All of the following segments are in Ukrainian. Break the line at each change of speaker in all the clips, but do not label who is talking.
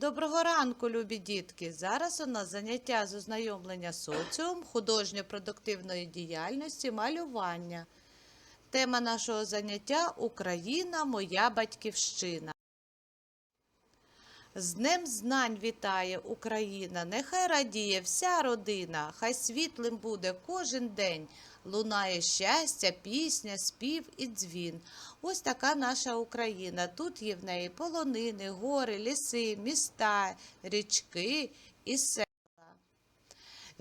Доброго ранку, любі дітки! Зараз у нас заняття з ознайомлення соціум, художньо-продуктивної діяльності, малювання. Тема нашого заняття Україна, моя батьківщина. З Днем знань вітає Україна, нехай радіє вся родина, хай світлим буде кожен день. Лунає щастя, пісня, спів і дзвін. Ось така наша Україна. Тут є в неї полонини, гори, ліси, міста, річки і села.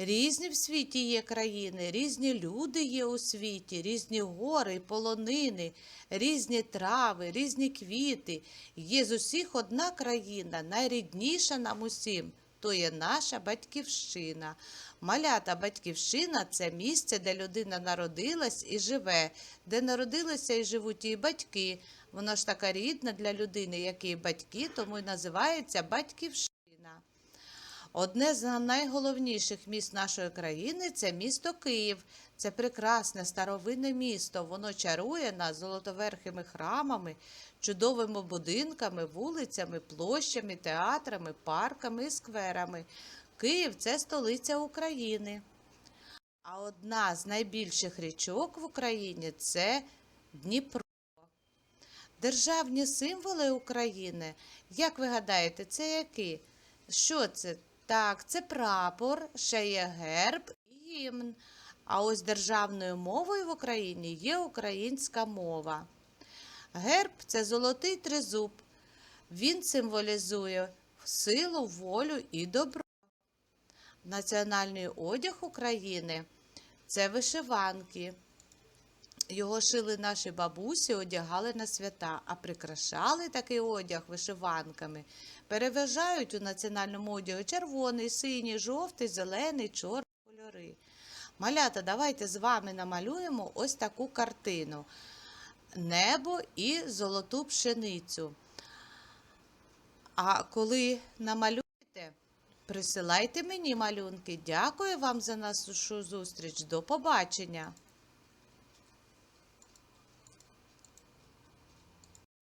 Різні в світі є країни, різні люди є у світі, різні гори, полонини, різні трави, різні квіти. Є з усіх одна країна, найрідніша нам усім. То є наша батьківщина. Малята батьківщина це місце, де людина народилась і живе, де народилися і живуть її батьки. Воно ж така рідна для людини, як і батьки, тому й називається батьківщина. Одне з найголовніших міст нашої країни це місто Київ. Це прекрасне старовинне місто. Воно чарує нас золотоверхими храмами, чудовими будинками, вулицями, площами, театрами, парками і скверами. Київ це столиця України. А одна з найбільших річок в Україні це Дніпро. Державні символи України, як ви гадаєте, це які? Що це? Так, це прапор, ще є герб і гімн. А ось державною мовою в Україні є українська мова. Герб це золотий тризуб. Він символізує силу, волю і добро. Національний одяг України це вишиванки. Його шили наші бабусі, одягали на свята, а прикрашали такий одяг вишиванками. Переважають у національному одягу червоний, синій, жовтий, зелений, чорний кольори. Малята, давайте з вами намалюємо ось таку картину: небо і золоту пшеницю. А коли намалюєте, присилайте мені малюнки. Дякую вам за нашу зустріч. До побачення!